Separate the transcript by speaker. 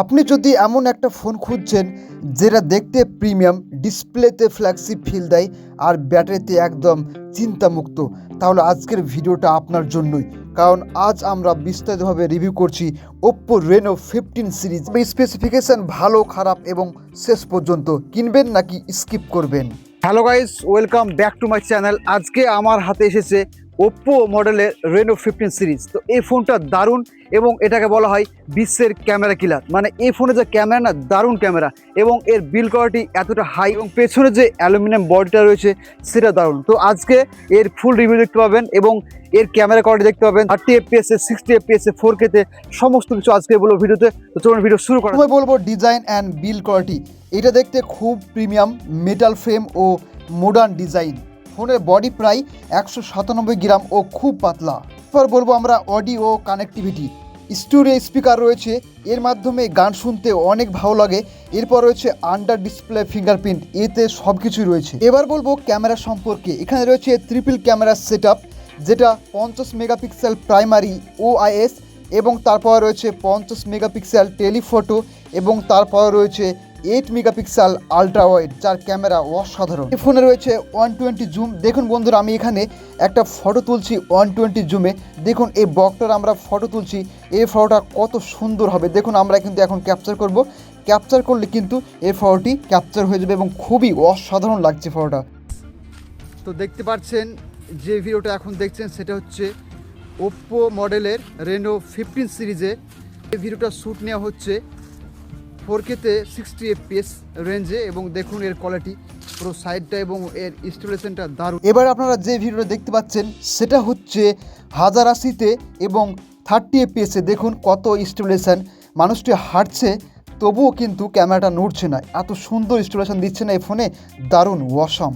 Speaker 1: আপনি যদি এমন একটা ফোন খুঁজছেন যেটা দেখতে প্রিমিয়াম, ডিসপ্লেতে ফ্ল্যাগশিপ ফিল দেয় আর ব্যাটারিতে একদম চিন্তামুক্ত, তাহলে আজকের ভিডিওটা আপনার জন্যই। কারণ আজ আমরা বিস্তারিতভাবে রিভিউ করছি Oppo Reno fifteen series specifications ভালো, খারাপ এবং শেষ পর্যন্ত কিনবেন নাকি স্কিপ করবেন? Hello guys welcome back to my channel আজকে আমার হাতে এসেছে ওপ্পো মডেলের রেনো ফিফটিন সিরিজ তো এই ফোনটা দারুণ এবং এটাকে বলা হয় বিশ্বের ক্যামেরা কিলার মানে এই ফোনে যে ক্যামেরা না, দারুণ ক্যামেরা। এবং এর বিল কোয়ালিটি এতটা হাই এবং পেছনে যে অ্যালুমিনিয়াম বডিটা রয়েছে, সেটা দারুণ। তো আজকে এর ফুল রিভিউ দেখতে পাবেন এবং এর ক্যামেরা কোয়ালিটি দেখতে পাবেন। থার্টি এফপিএস এ সিক্সটি এফপিএস এ ফোর কেতে সমস্ত কিছু আজকে বলব ভিডিওতে তো চলুন ভিডিও শুরু করা বলব ডিজাইন অ্যান্ড বিল কোয়ালিটি এটা দেখতে খুব প্রিমিয়াম মেটাল ফ্রেম ও মডার্ন ডিজাইন ফোনের বডি প্রায় একশো সাতানব্বই গ্রাম ও খুব পাতলা। এরপর বলব আমরা অডিও কানেক্টিভিটি। স্টুডিও স্পিকার রয়েছে, এর মাধ্যমে গান শুনতে অনেক ভালো লাগে। এরপর রয়েছে আন্ডার ডিসপ্লে ফিঙ্গারপ্রিন্ট এতে সব কিছুই রয়েছে। এবার বলব ক্যামেরা সম্পর্কে, এখানে রয়েছে ট্রিপল ক্যামেরা সেট যেটা পঞ্চাশ মেগাপিক্সেল প্রাইমারি ওআইএস এবং তারপর রয়েছে পঞ্চাশ মেগাপিক্সেল টেলিফটো এবং তারপর রয়েছে এইট মেগাপিক্সেল আলট্রা ওয়াইড যার ক্যামেরা অসাধারণ। এই ফোনে রয়েছে ওয়ান টোয়েন্টি জুম। দেখুন বন্ধুরা, আমি এখানে একটা ফটো তুলছি ওয়ান টোয়েন্টি জুমে। দেখুন, এই বকটার আমরা ফটো তুলছি। এই ফটোটা কত সুন্দর হবে। দেখুন, আমরা কিন্তু এখন ক্যাপচার করব। ক্যাপচার করলে কিন্তু এই ফটোটি ক্যাপচার হয়ে যাবে এবং খুবই অসাধারণ লাগছে ফটোটা। তো দেখতে পাচ্ছেন, যে ভিডিওটা এখন দেখছেন, সেটা হচ্ছে ওপ্পো মডেলের রেনো ফিফটিন সিরিজে। এই ভিডিওটা শ্যুট নেওয়া হচ্ছে ফোর কেতে সিক্সটি এফপিএস রেঞ্জে এবং দেখুন এর কোয়ালিটি পুরো সাইডটা এবং এর ইনস্টলেশনটা দারুণ। এবার আপনারা যে ভিডিওটা দেখতে পাচ্ছেন, সেটা হচ্ছে হাজার আশিতে এবং থার্টি এফপিএসে দেখুন কত ইনস্টলেশন মানুষটি হাঁটছে, তবুও কিন্তু ক্যামেরাটা নড়ছে না। এত সুন্দর ইনস্টলেশন দিচ্ছে না এই ফোনে দারুণ ওয়াসাম